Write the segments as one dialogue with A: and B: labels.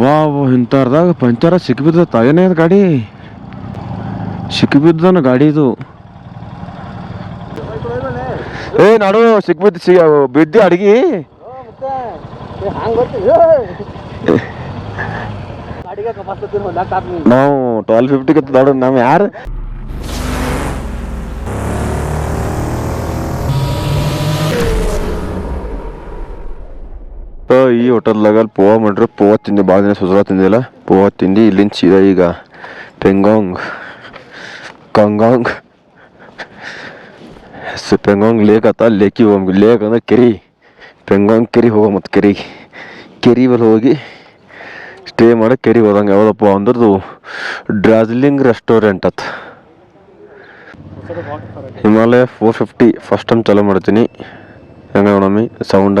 A: ಬಾವು ಇಂಥವ್ರದಾಗ ಪಂಚರ ಸಿಕ್ಕಿಬಿದ್ದ ತಾವೇನೇ ಅದು ಗಾಡಿ. ಸಿಕ್ಕಿಬಿದ್ದನ ಗಾಡಿ ಇದು. ಏ ನಾಡು ಸಿಕ್ಬಿದ್ದು ಸಿ ಬಿದ್ದಿ ಅಡ್ಗಿ. ನಾವು ಟ್ವೆಲ್ ಫಿಫ್ಟಿ ನೋಡು ನಾವು ಯಾರು ಈ ಹೋಟೆಲ್ದಾಗ ಪೋವಾ ಮಾಡ್ರಿ ಪೋವಾ ತಿಂದು ಭಾಳ ದಿನ ಸುಜಲ ತಿಂದಿಲ್ಲ. ಪೋವಾ ತಿಂದು ಇಲ್ಲಿಂದ ಸೀದಾ ಈಗ ಪೆಂಗಾಂಗ್, ಕಂಗಾಂಗ್ ಪೆಂಗಾಂಗ್ ಲೇಕ್ ಆತ. ಲೇಕಿಗೆ ಹೋಗಿ ಲೇಕ್ ಅಂದ್ರೆ ಕೆರಿ. ಪೆಂಗಾಂಗ್ ಕೆರಿ ಹೋಗೋ ಮತ್ತು ಕೆರಿ. ಕೆರಿ ಬಲ್ಲಿ ಹೋಗಿ ಸ್ಟೇ ಮಾಡಿ ಕೆರಿ ಹೋದಂಗೆ ಯಾವುದಪ್ಪ ಅಂದ್ರದು ಡ್ರಾಜ್ಲಿಂಗ್ restaurant at Himalaya four fifty. First time ಚಾಲೂ ಮಾಡ್ತೀನಿ. ಹೆಂಗ ನೋಡಮ್ಮಿ? ಸೌಂಡ.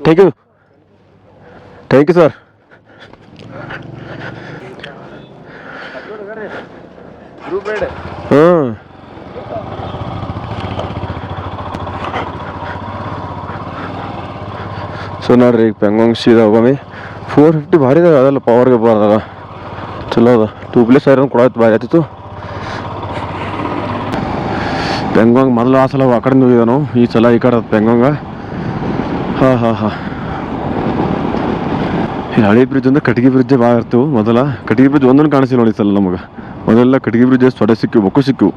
A: Thank you thank you sir ಹ್ಞೂ ಸೊ ನೋಡ್ರಿ ಈಗ ಪೆಂಗೊಂಗ್ ಸೀದಾ ಒಮ್ಮೆ ಫೋರ್ ಫಿಫ್ಟಿ ಭಾರಿ ಇದೆ ಅದಲ್ಲ ಪವರ್ಗೆ ಬರ್ದಾಗ ಚಲೋ ಅದ. ಟ್ಯೂಬ್ಲೆಸ್ ಐರನ್ ಕೊಡೋದು ಭಾರಿ ಆಯ್ತಿತ್ತು. ಪೆಂಗೊಂಗ್ ಮೊದಲು ಆ ಸಲ ಆ ಕಡೆ ಹೋಗಿದ್ದೆ ನಾವು. ಈ ಸಲ ಈ ಕಡೆ ಪೆಂಗೊಂಗ ಹಾಂ ಹಾಂ ಹಾಂ. ಹಳೆ ಬ್ರಿಡ್ಜ್ ಅಂದ್ರೆ ಕಟಗಿ ಬ್ರಿಡ್ಜ್ ಭಾಳ ಇರ್ತವು ಮೊದಲ ಕಟಗಿ ಬ್ರಿಡ್ಜ್ ಒಂದೊಂದು ಕಾಣಿಸಿಲ್ಲ ನೋಡಿ ಸಲ ನಮಗೆ. ಮೊದಲೆಲ್ಲ ಕಟಗಿ ಬ್ರಿಡ್ಜ್ ಸೊಡೆ ಸಿಕ್ಕಿವು, ಬೊಕ್ಕು ಸಿಕ್ಕು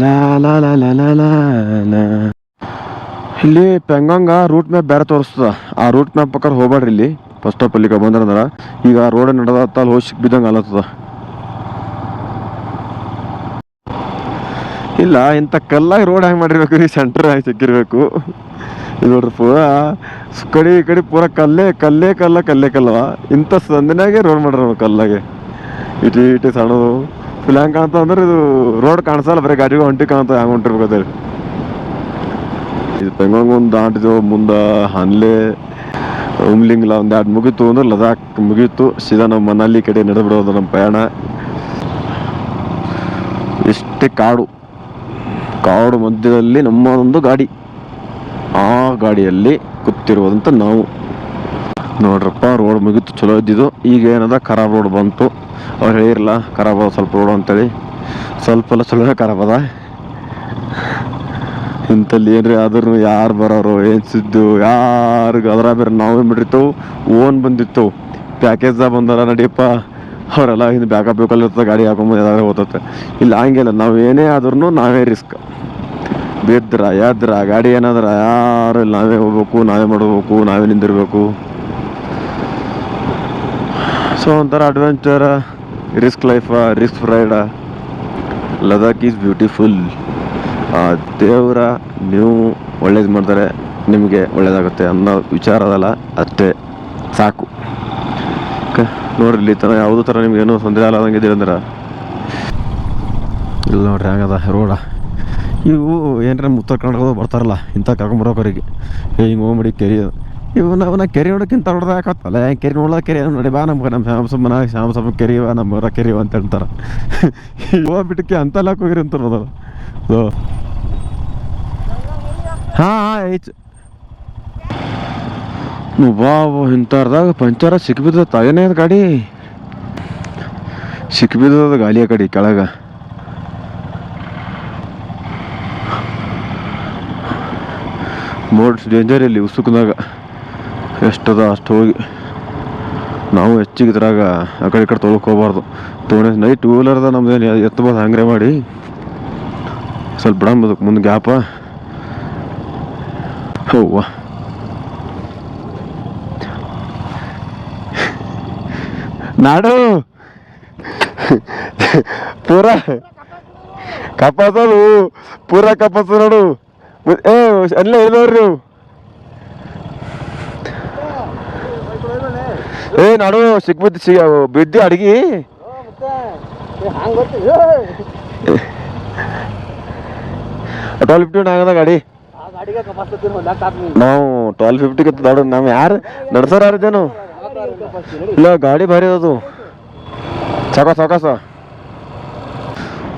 A: ಲಾ ಲಾ ಲಾ ಲಾ ಲಾ ಲಾ. ಇಲ್ಲಿ ಪೆಂಗಾಂಗ ರೂಟ್ ಮ್ಯಾಪ್ ಬೇರೆ ತೋರಿಸ್ತದ. ಆ ರೂಟ್ ಮ್ಯಾಪ್ ಪ್ರಕಾರ ಹೋಗ್ಬೇಡ್ರಿ ಇಲ್ಲಿ. ಫಸ್ಟ್ ಆಫ್ ಅಲ್ಲಿ ಬಂದ್ರಂದ್ರ ಈಗ ರೋಡ್ ನಡೆದ ಅಲ್ಲಿ ಹೋಗಿ ಸಿಕ್ಬಿದ್ದಂಗೆ ಅಲತ್ತದ. ಇಲ್ಲ, ಇಂಥ ಕಲ್ಲಾಗಿ ರೋಡ್ ಹ್ಯಾಂಗೆ ಮಾಡಿರ್ಬೇಕು ರೀ ಸೆಂಟರ್ ಹಾಗೆ ಸಿಕ್ಕಿರ್ಬೇಕು. ನೋಡ್ರಿ ಪೂರಾ ಕಡೆ ಈ ಕಡೆ ಪೂರಾ ಕಲ್ಲೇ ಕಲ್ಲೇ ಕಲ್ಲ, ಕಲ್ಲೇ ಕಲ್ಲವ. ಇಂಥ ಸಂದಿನಾಗೆ ರೋಡ್ ಮಾಡಿರ್ಬೇಕು ಕಲ್ಲಾಗೆ. ಇಟಿ ಇಟಿ ಸಣ್ಣದು. ಫುಲ್ ಹೆಂಗೆ ಅಂದ್ರೆ ಇದು ರೋಡ್ ಕಾಣಿಸಲ್ಲ, ಬರೀ ಗಾಡಿಗೆ ಹೊಂಟಿ ಕಾಣ್ತಾವ ಹೆಂಗೆ ಹೊಂಟಿರ್ಬೇಕು ಅದೇ. ಇದು ಪೆಂಗಾಂಗ್ ಒಂದು ದಾಟಿದೆವು ಮುಂದೆ ಹನ್ಲೆ, ಉಮ್ಲಿಂಗ್ಲ ಒಂದು ಎರಡು ಮುಗೀತು ಅಂದ್ರೆ ಲದಾಖ್ ಮುಗೀತು. ಸೀದಾ ನಮ್ಮ ಮನಾಲಿ ಕಡೆ ನಡೆದ್ಬಿಡೋದು ನಮ್ಮ ಪ್ರಯಾಣ. ಇಷ್ಟೇ ಕಾಡು. ಕಾಡು ಮಧ್ಯದಲ್ಲಿ ನಮ್ಮ ಒಂದು ಗಾಡಿ. ಆ ಗಾಡಿಯಲ್ಲಿ ಕೂತಿರುವುದಂತ ನಾವು. ನೋಡ್ರಪ್ಪ, ರೋಡ್ ಮುಗಿತು, ಚಲೋ ಇದ್ದಿದ್ದು. ಈಗ ಏನದ ಖರಾಬ್ ರೋಡ್ ಬಂತು. ಅವ್ರು ಹೇಳಿರಲ್ಲ ಖರಾಬ್ ಅದ, ಸ್ವಲ್ಪ ರೋಡ್ ಅಂತೇಳಿ. ಸ್ವಲ್ಪ ಎಲ್ಲ ಚಲೋ ಖರಾಬ್ ಅದ. ಇಂಥಲ್ಲಿ ಏನ್ರಿ, ಆದ್ರೂ ಯಾರು ಬರೋರು, ಏನು ಸಿದ್ದು, ಯಾರಿಗೆ ಅದ್ರ ಬೇರೆ ನಾವೇ ಬಿಟ್ಟಿರ್ತೇವೆ ಓನ್ ಬಂದಿತ್ತು. ಪ್ಯಾಕೇಜ್ದಾಗ ಬಂದಾರ ನಡಿಯಪ್ಪ. ಅವರೆಲ್ಲ ಹಿಂದೆ ಬ್ಯಾಕಪ್ ಬೇಕಲ್ಲಿ ಇರ್ತದೆ, ಗಾಡಿ ಹಾಕೊಂಬಂದು ಯಾವ್ದಾರು ಹೋಗುತ್ತೆ ಇಲ್ಲ ಹಂಗಿಲ್ಲ ನಾವು ಏನೇ ಆದ್ರೂ ನಾವೇ ರಿಸ್ಕ್ ಬಿದ್ರ ಎದ್ರ ಗಾಡಿ ಏನಾದ್ರೆ ಯಾರು ಇಲ್ಲ, ನಾವೇ ಹೋಗ್ಬೇಕು, ನಾವೇ ಮಾಡಬೇಕು, ನಾವೇ ನಿಂದಿರ್ಬೇಕು. ಸೊ ಒಂಥರ ಅಡ್ವೆಂಚರ risk ಲೈಫ risk ride Ladakh is beautiful ದೇವರ, ನೀವು ಒಳ್ಳೇದು ಮಾಡ್ತಾರೆ, ನಿಮಗೆ ಒಳ್ಳೇದಾಗುತ್ತೆ ಅನ್ನೋ ವಿಚಾರ ಅದಲ್ಲ ಅಷ್ಟೇ. ಸಾಕು. ಓಕೆ ನೋಡ್ರಿ, ಇಲ್ಲಿ ಥರ ಯಾವುದೋ ಥರ ನಿಮ್ಗೆ ಏನೋ ತೊಂದರೆ ಇದ್ದೀರಿ ಅಂದ್ರೆ. ಇಲ್ಲ ನೋಡ್ರಿ, ಹಂಗದ, ರೋಡ. ಇವು ಏನಾರ ಉತ್ತರ ಕನ್ನಡದ ಬರ್ತಾರಲ್ಲ, ಇಂಥ ಕರ್ಕೊಂಬರೋಕರಿಗೆ. ಹಿಂಗೆ ಹೋಗ್ಬಿಡಿ, ಕೆರಿ. ಇವು ನಾವು ನಾ ಕೆರೆ ನೋಡೋಕ್ಕಿಂತ ಯಾಕಲ್ಲ ಕೆರೆ ನೋಡೋಕೆ ಕೆರೆ ನೋಡಿ, ಬಾ ನಮ್ಗೆ ನಮ್ಮ ಶ್ಯಾಮ್ ಸಮ್ಮ ಕೆರಿವ ನಮ್ಮ ಊರ ಕೆರಿವ ಅಂತ ಹೇಳ್ತಾರೆ ಹೋಗ್ಬಿಟ್ಟಕ್ಕೆ ಅಂತೆಲ್ಲ ಹೋಗಿರಿ ಅಂತ ನೋಡೋದು. ಸೊ ಹಾಂ ಹಾಂ ಐತ್ ಬಾವು ಇಂಥವ್ರದಾಗ ಪಂಚರ ಸಿಕ್ಬಿದ್ದ ತಾಯನೇ ಅದು ಗಾಡಿ. ಸಿಕ್ಬಿದ್ದದ ಗಾಲಿಯ ಕಡೆ ಕೆಳಗ. ಮೋಡ್ಸ್ ಡೇಂಜರ್ ಇಲ್ಲಿ ಉಸುಕದಾಗ. ಎಷ್ಟದ ಅಷ್ಟು ಹೋಗಿ. ನಾವು ಹೆಚ್ಚಿಗೆ ಇದ್ರಾಗ ಆ ಕಡೆ ಈ ಕಡೆ ತೊಳಕ್ ಹೋಗ್ಬಾರ್ದು. ನೈಟ್ ಟೂ ವೀಲರ್ದ ನಮ್ದೇನು ಎತ್ತಬೋದು ಹಂಗ್ರೆ ಮಾಡಿ. ಸ್ವಲ್ಪ ಬಿಡಂಬದಕ್ಕೆ ಮುಂದೆ ಗ್ಯಾಪ. ಹೌವ. ನಾಡು. ಪೂರ. ಕಪಾಸದು ಪೂರ ಕಪಾಸ ನೋಡು. ಏ ಅಲ್ಲೇ ಇಳಿದವ್ರಿ ನೀವು. ಏ ನಾಡು ಸಿಕ್ಬಿದ್ದು ಸಿ ಬಿದ್ದು ಅಡ್ಗಿ. ಟ್ವೆಲ್ ಫಿಫ್ಟಿ ಆಗದ ಗಾಡಿ. ನಾವು ಟ್ವೆಲ್ ಫಿಫ್ಟಿಗೆ ನಾವು ಯಾರು ನಡ್ಸೋರು ಯಾರು ಇದ್ದೇನು ಇಲ್ಲ, ಗಾಡಿ ಭಾರಿ ಅದು ಸಾಕ ಸಾಕಾಸ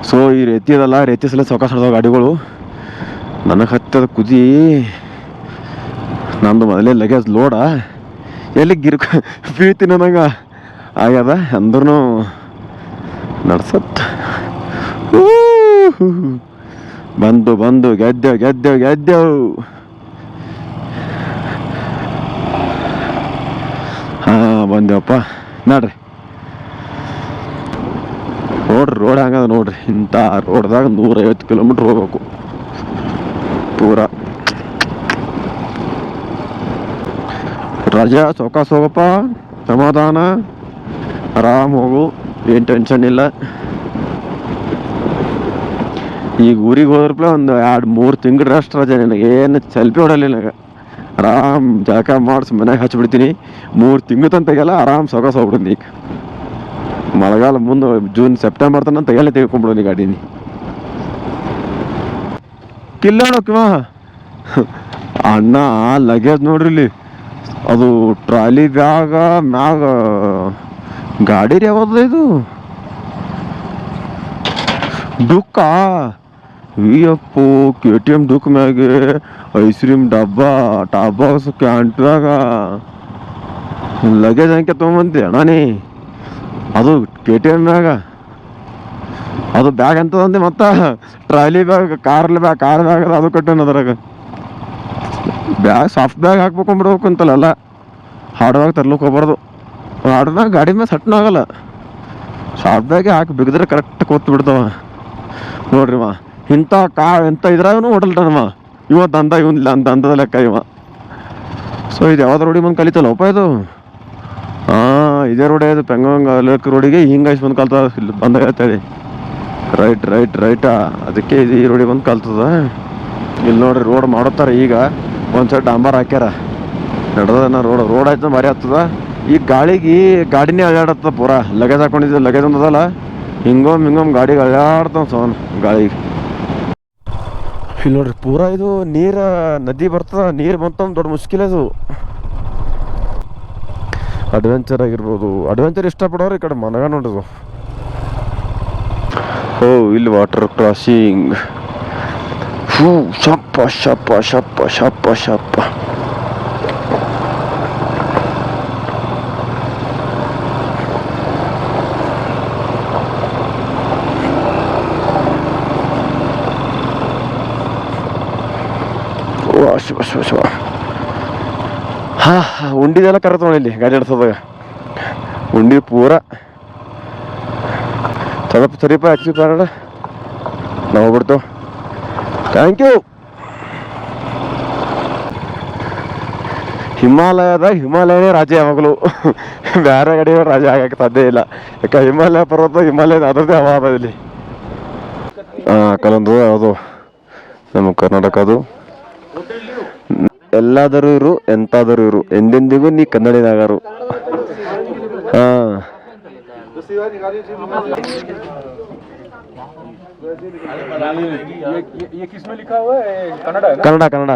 A: ಸೊ ಈ ರೇತಿ ಅದಲ್ಲ, ರೇತಿ ಸಲ ಸಾಕಾಸ ಗಾಡಿಗಳು. ನನಗೆ ಹತ್ತದ ಕುದಿ. ನಂದು ಮೊದಲೇ ಲಗೇಜ್ ಲೋಡ ಎಲ್ಲಿ ಗಿರ್ಕ ಬೀಳ್ತಿ ನನಗ. ಆಗ್ಯದ ಅಂದ್ರೂ ನಡ್ಸತ್. ಬಂದು ಬಂದು, ಗೆದ್ದೆವು ಗೆದ್ದೆವು ಗೆದ್ದೆವು ಹಾ ಬಂದೇವಪ್ಪ. ನೋಡ್ರಿ. ನೋಡ್ರಿ ರೋಡ್ ಹಂಗದ ನೋಡ್ರಿ. ಇಂಥ ರೋಡ್ದಾಗ ನೂರೈವತ್ತು ಕಿಲೋಮೀಟ್ರ್ ಹೋಗ್ಬೇಕು. ಪೂರ. ರಜಾ, ಸೌಕಾಸ್ ಹೋಗಪ್ಪ. ಸಮಾಧಾನ. ಆರಾಮ್ ಹೋಗು. ಏನು ಟೆನ್ಷನ್ ಇಲ್ಲ. ಈಗ ಊರಿಗೆ ಹೋದ್ರಪ್ಲೆ ಒಂದು ಎರಡು ಮೂರು ತಿಂಗಳು ರಜೆ ನನಗೆ ಏನು ಸೆಲ್ಫಿ ಹೊಡಲ್ಲ ನನಗೆ. ಆರಾಮ್ ಜಳಕ ಮಾಡಿಸಿ ಮನೆಗೆ ಹಚ್ಬಿಡ್ತೀನಿ. ಮೂರು ತಿಂಗಳು ತನಕ ತೆಗಿಯಲ್ಲ, ಆರಾಮ್ ಸೊಗಸ ಹೋಗ್ಬಿಡ್ತೀನಿ ಈಗ. ಮಳೆಗಾಲ ಮುಂದೆ ಜೂನ್ ಸೆಪ್ಟೆಂಬರ್ ತನಕ ತೆಗೆಯಲ್ಲ ತೆಗೆದ್ಕೊಂಡ್ಬಿಡೋನಿ ಗಾಡಿನಿ. ಕಿಲ್ಲ ಕಿವ. ಅಣ್ಣ ಲಗೇಜ್ ನೋಡ್ರಿ ಇಲ್ಲಿ. ಅದು ಟ್ರಾಲಿ ಬ್ಯಾಗ, ಮ್ಯಾಗ ಗಾಡಿ ರೀ ಯಾವ್ದು ಇದು? ಡುಕ್ಕ ಅಯ್ಯಪ್ಪೋ ಕೆ ಟಿ ಎಂ ಡುಕ್ ಮ್ಯಾಗೆ ಐಸ್ ಕ್ರೀಮ್ ಡಬ್ಬಾ ಟಾಪ್ ಬಾಕ್ಸ್ ಕ್ಯಾಂಟ್ರಾಗ. ಲಗೇಜ್ ಅಂಕೆ ತೊಗೊಂಬಂತಿ ಅಣ್ಣ ನೀ. ಅದು ಕೆ ಟಿ ಎಂ ಮ್ಯಾಗ. ಅದು ಬ್ಯಾಗ್ ಅಂತದಂದೆ ಮತ್ತೆ. ಟ್ರಾಲಿ ಬ್ಯಾಗ್ ಕಾರ್ಲಿ ಬ್ಯಾಗ್ ಕಾರ್ ಬ್ಯಾಗ್ ಅದ ಕಟ್ಟೋಣ ಅದ್ರಾಗ. ಬ್ಯಾಗ್ ಸಾಫ್ಟ್ ಬ್ಯಾಗ್ ಹಾಕ್ಬೇಕು ಬಿಡ್ಬೇಕು ಅಂತಲ್ಲ ಹಾರ್ಡ್ ಬ್ಯಾಗ್ ತರ್ಲಿಕ್ಕೆ ಹೋಗ್ಬಾರ್ದು. ಹಾರ್ಡ್ ಬ್ಯಾಗ್ ಗಾಡಿ ಮೇಲೆ ಸಟ್ನ ಆಗಲ್ಲ. ಸಾಫ್ಟ್ ಬ್ಯಾಗೆ ಹಾಕಿ ಬಿಗಿದ್ರೆ ಕರೆಕ್ಟ್ ಕೂತ್ ಬಿಡ್ತವ ನೋಡ್ರಿ ಮಾ. ಇಂಥ ಕಾ, ಇಂಥ ಇದ್ರಾಗೂ ಹೊಡಲ್ಟನವ ಇವ ದಂದ ಇವನ್ ಅಂತ ಅಂದದ ಲೆಕ್ಕ ಇವ. ಸೊ ಇದು ಯಾವ್ದು ರೋಡಿ ಬಂದು ಕಲಿತಲ್ಲಪ್ಪ ಇದು? ಹಾಂ, ಇದೇ ರೋಡೇ ಇದು ಪೆಂಗಂಗ ಲೇಕ್ ರೋಡಿಗೆ ಹಿಂಗೆ ಬಂದು ಕಲ್ತದ, ಇಲ್ಲಿ ಬಂದ ಹೇಳ್ತೇಳಿ ರೈಟ್ ರೈಟ್ ರೈಟಾ ಅದಕ್ಕೆ ಇದು ಈ ರೋಡಿಗೆ ಬಂದು ಕಲ್ತದ. ಇಲ್ಲಿ ನೋಡ್ರಿ ರೋಡ್ ಮಾಡುತ್ತಾರೆ ಈಗ. ಒಂದು ಸೈಡ್ ಡಾಂಬರ್ ಹಾಕ್ಯಾರ. ನಡೆದ ರೋಡ್ ರೋಡ್ ಆಯ್ತು ಭಾರಿ ಆಗ್ತದ ಈ ಗಾಳಿಗೆ ಗಾಡಿನೇ ಅಳ್ಳಾಡತ್ತದ ಪೂರ. ಲಗೇಜ್ ಹಾಕೊಂಡಿದ್ದೆ ಲಗೇಜ್ ಒಂದದಲ್ಲ ಹಿಂಗೊಮ್ಮೆ ಹಿಂಗೊಮ್ಮೆ ಗಾಡಿಗೆ ಅಳ್ಳಾಡ್ತಾವ ಸೋನ್ ಗಾಳಿಗೆ. ಇಲ್ಲಿ ನೋಡ್ರಿ, ಪೂರ ಇದು ನೀರ, ನದಿ ಬರ್ತದ, ನೀರು ಬಂತ ದೊಡ್ಡ ಮುಷ್ಕಿಲ್ ಅದು. ಅಡ್ವೆಂಚರ್ ಆಗಿರ್ಬೋದು. ಅಡ್ವೆಂಚರ್ ಇಷ್ಟಪಡೋರು ಈ ಕಡೆ ಮನಗ ನೋಡೋದು ಓ, ಇಲ್ಲಿ ವಾಟರ್ ಕ್ರಾಸಿಂಗ್ ಶಪ್ಪ ಶಪ್ಪ ಶಪ್ಪ ಶಪ್ಪ ಶಪ್ಪ. ಶಿವ ಶಿವ ಶಿವ ಹಾ, ಉಂಡಿದೆಲ್ಲ ಕರೆತ ಇಲ್ಲಿ, ಗಾಡಿ ಆಡ್ಸೋದಾಗ ಉಂಡಿ ಪೂರ. ಸ್ವಲ್ಪ ಸರಿಪ ಹಚ್ಚಿ ಪಾರಡ. ನಾವು ಹೋಗ್ಬಿಡ್ತೇವೆ ಥ್ಯಾಂಕ್ ಯು ಹಿಮಾಲಯದ ಹಿಮಾಲಯನೇ ರಾಜ ಯಾವಾಗಲೂ. ಬೇರೆ ಕಡೆ ರಾಜ ಆಗಕ್ಕೆ ಸಾಧ್ಯ ಇಲ್ಲ. ಯಾಕೆ ಹಿಮಾಲಯ ಪರ್ವತ, ಹಿಮಾಲಯದ ಅದರದ್ದೇ ಹವಾ ಇಲ್ಲಿ. ಹಾಂ ಕೆಲವೊಂದು ಯಾವುದು? ನಮ್ಮ ಕರ್ನಾಟಕ ಅದು ಎಲ್ಲಾದರೂ ಇರು ಎಂತಾದರೂ ಇರು. ಎಂದೆಂದಿಗೂ ನೀ ಕನ್ನಡಿನಾಗರು ಕನ್ನಡ ಕನ್ನಡ.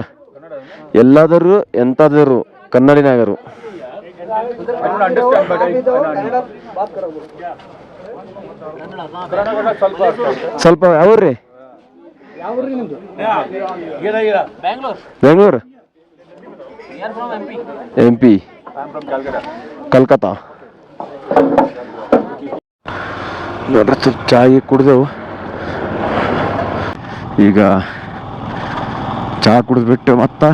A: ಎಲ್ಲಾದರೂ ಎಂತಾದರು ಕನ್ನಡಿನಾಗರು
B: ಸ್ವಲ್ಪ
A: ಅವ್ರಿ. ಬೆಂಗಳೂರು. M P Calcutta. ನೋಡ್ರಿ ಸ್ವಲ್ಪ ಚಾಯ್ ಕುಡ್ದೆವು. ಈಗ ಚಾ ಕುಡಿದ್ಬಿಟ್ಟು ಮತ್ತೆ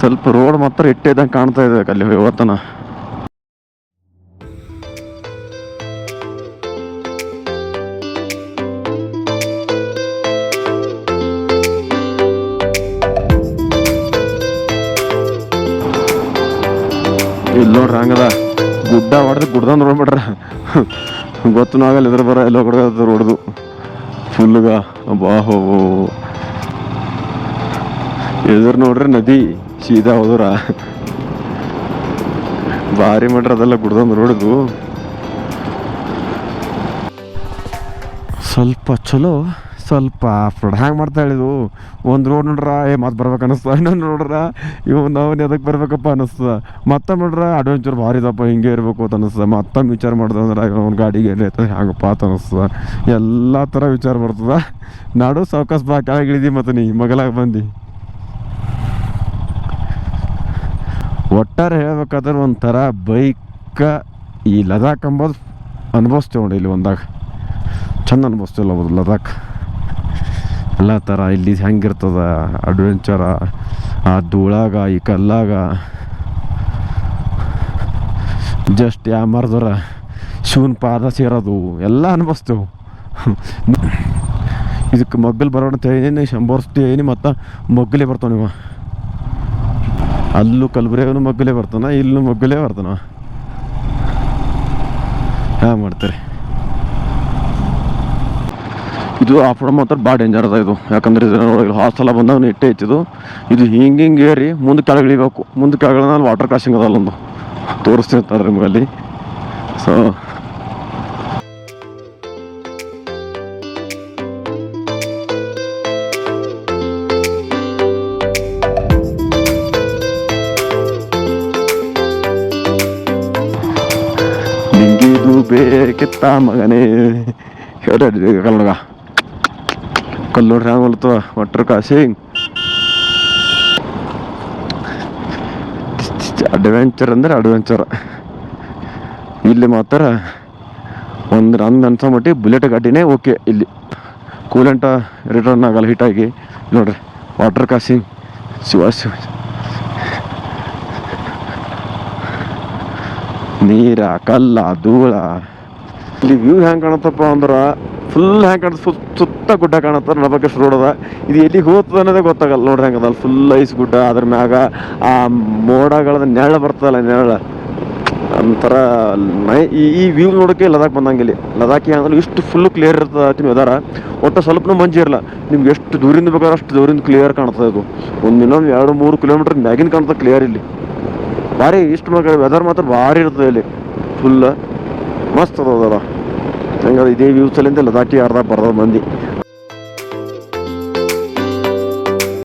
A: ಸ್ವಲ್ಪ ರೋಡ್ ಮಾತ್ರ ಇಟ್ಟಿದ್ದಂಗೆ ಕಾಣ್ತಾ ಇದೆ ಅಲ್ಲಿ ಇವತ್ತನ. ಹಂಗದ? ಗುಡ್ಡ ಹೊಡೆದು ಗುಡ್ದಂದು ನೋಡ್ಬಿಟ್ರ ಗೊತ್ತು ಆಗಲ್ಲ ಇದ್ರ ಬರ ಎಲ್ಲ ಹೊಡೆದ. ರೋಡ್ದು ಫುಲ್ಗ ಬಾಹೋ ಎದುರು ನೋಡ್ರಿ ನದಿ, ಸೀದಾ ಹೋದ್ರ. ಭಾರಿ ಮಾಡ್ರಿ ಅದೆಲ್ಲ ಗುಡ್ದಂದು ರೋಡ್ದು ಸ್ವಲ್ಪ ಚಲೋ. ಸ್ವಲ್ಪ ಫ್ರಡ್ ಹ್ಯಾಂಗೆ ಮಾಡ್ತಾ ಹೇಳಿದ್ವು ಒಂದು ರೋಡ್ ನೋಡ್ರ, ಏ, ಮತ್ತೆ ಬರ್ಬೇಕು ಅನ್ನಿಸ್ತ ಇನ್ನೊಂದು ನೋಡ್ರ, ಇವ್ ನಾವು ಎದಕ್ಕೆ ಬರ್ಬೇಕಪ್ಪ ಅನ್ನಿಸ್ತದ ಮತ್ತೆ ನೋಡ್ರ ಅಡ್ವೆಂಚರ್ ಭಾರಿ ಇದಪ್ಪ ಹಿಂಗೆ ಇರಬೇಕು ಅಂತ ಅನ್ನಿಸ್ತದ ಮತ್ತೊಮ್ಮೆ ವಿಚಾರ ಮಾಡ್ದೆ ಅಂದ್ರೆ ಒಂದು ಗಾಡಿಗೆ ಐತೆ ಹ್ಯಾಂಗಪ್ಪ ಅಂತ ಅನ್ನಿಸ್ತದ ಎಲ್ಲ ಥರ ವಿಚಾರ ಬರ್ತದ. ನಾಡು ಸೌಕಾಸ್ ಬಾ, ಕೆಳಗೆ ಮತ್ತು ಮತ್ತೆ ನೀ ಮಗಲಾಗ ಬಂದು. ಒಟ್ಟಾರೆ ಹೇಳ್ಬೇಕಾದ್ರೆ ಒಂಥರ ಬೈಕ ಈ ಲದಾಖ್ ಅಂಬೋದು ಅನುಭವಿಸ್ತೇವೆ ನೋಡಿ ಇಲ್ಲಿ ಒಂದಾಗ. ಚೆಂದ ಅನುಭವಿಸ್ತೇವೆ ಲದಾಖ್ ಎಲ್ಲ ಥರ ಇಲ್ಲಿ ಹೆಂಗಿರ್ತದ? ಅಡ್ವೆಂಚರ ಆ ಧೂಳಾಗ, ಈ ಕಲ್ಲಾಗ. ಜಸ್ಟ್ ಯಾ ಮರ್ದರ ಶಿವನ ಪಾದ ಸೇರೋದು, ಎಲ್ಲ ಅನ್ಭವಿಸ್ತೇವು. ಇದಕ್ಕೆ ಮಗ್ಗಲ್ ಬರೋಣ ಅಂತ ಶಂಬರ್ಸ್ತಿ ಏನಿ ಮತ್ತು ಮಗ್ಗಲೇ ಬರ್ತಾವ ನೀವು. ಅಲ್ಲೂ ಕಲ್ಬುರ್ಗಿನೂ ಮಗ್ಗಲೇ ಬರ್ತಾನ, ಇಲ್ಲೂ ಮಗ್ಗಲೇ ಬರ್ತಾನ. ಹಾಂ, ಮಾಡ್ತಾರೆ. ಇದು ಆಫ್ ಮಾತ್ರ ಭಾಳ ಡೇಂಜರ್ ಅದ ಇದು. ಯಾಕಂದ್ರೆ ಸಲ ಬಂದಾಗ ಇಟ್ಟೆ ಹೆಚ್ಚಿದು ಇದು ಹಿಂಗೆ ಹಿಂಗೆ ಏರಿ ಮುಂದೆ ಕೆಳಗಿಳಿಬೇಕು ಮುಂದೆ ಕೆಳಗಡೆ ವಾಟರ್ ಕ್ರಾಸಿಂಗ್ ಅದ ಅಲ್ಲೊಂದು. ತೋರಿಸ್ತೀನಿ ಅಂತಂದ್ರೆ ನಿಮ್ಗೆ ಅಲ್ಲಿ. ಸೊ ಬೇಕಿತ್ತ ಮಗನೇ. ಹೇಳ್ರಿ ಕನ್ನಡ ಕಲ್ಲು ನೋಡ್ರಿ ಹ್ಯಾಂಗ ಹೊಲ್ತವ ಒಟ್ರ ಕಾಸಿ ಅಡ್ವೆಂಚರ್ ಅಂದ್ರೆ ಅಡ್ವೆಂಚರ್ ಇಲ್ಲಿ ಮಾತ್ರ ಒಂದು ನಂದು ಅನ್ಸೋ ಮಟ್ಟಿಗೆ ಬುಲೆಟ್ ಗಾಡಿನೇ ಓಕೆ ಇಲ್ಲಿ. ಕೂಲೆಂಟ ರಿಟರ್ನ್ ಆಗಲ್ಲ ಹಿಟಾಗಿ ನೋಡ್ರಿ ವಾಟರ್ ಕಾಸಿಂಗ್ ಶಿವ ಶಿವ. ನೀರ, ಕಲ್ಲ, ಧೂಳ. ಇಲ್ಲಿ ವ್ಯೂ ಹ್ಯಾಂಗೆ ಕಾಣತ್ತಪ್ಪ ಅಂದ್ರೆ ಫುಲ್ ಹ್ಯಾಂಗೆ ಕಾಣುತ್ತೆ ಫುಲ್ ಗುಡ್ಡ ಕಾಣುತ್ತೆ ನಬಕೇಶ್ ರೋಡ್ ಅದ ಇದು ಎಲ್ಲಿಗೆ ಹೋಗ್ತದ ಅನ್ನೋದೇ ಗೊತ್ತಾಗಲ್ಲ. ನೋಡ್ರಿ ಹೆಂಗದ ಫುಲ್ ಐಸ್ ಗುಡ್ಡ, ಅದ್ರ ಮ್ಯಾಗ ಆ ಮೋಡಗಳದ ನೆರಳು ಬರ್ತದಲ್ಲ ನೆರಳು. ಒಂಥರ ಈ ವ್ಯೂ ನೋಡೋಕೆ ಲದಾಖ್ ಬಂದಂಗಿಲ್ಲಿ ಲದಾಖಿ ಅಂದ್ರೆ ಇಷ್ಟು ಫುಲ್ ಕ್ಲಿಯರ್ ಇರ್ತದೆ ವೆದರ ಒಟ್ಟು ಸ್ವಲ್ಪನೂ ಮಂಜು ಇರಲ್ಲ. ನಿಮ್ಗೆ ಎಷ್ಟು ದೂರಿಂದ ಬೇಕಾದ್ರೆ ಅಷ್ಟು ದೂರಿಂದ ಕ್ಲಿಯರ್ ಕಾಣ್ತದೆ ಇದು ಒಂದು ಇನ್ನೊಂದು ಎರಡು, ಮೂರು ಕಿಲೋಮೀಟರ್ ಮ್ಯಾಗಿನ ಕಾಣ್ತದೆ ಕ್ಲಿಯರ್ ಇಲ್ಲಿ. ಭಾರಿ ಇಷ್ಟು ಮಗ ವೆದರ್ ಮಾತ್ರ ಭಾರಿ ಇರ್ತದೆ ಇಲ್ಲಿ. ಫುಲ್ ಮಸ್ತ್ ಅದ ಹಂಗಾದ್ರೆ ಇದೇ ವ್ಯೂಸಲ್ಲಿಂದ ಲದಾಖಿ ಅರ್ಧ ಬರ್ದ ಮಂದಿ.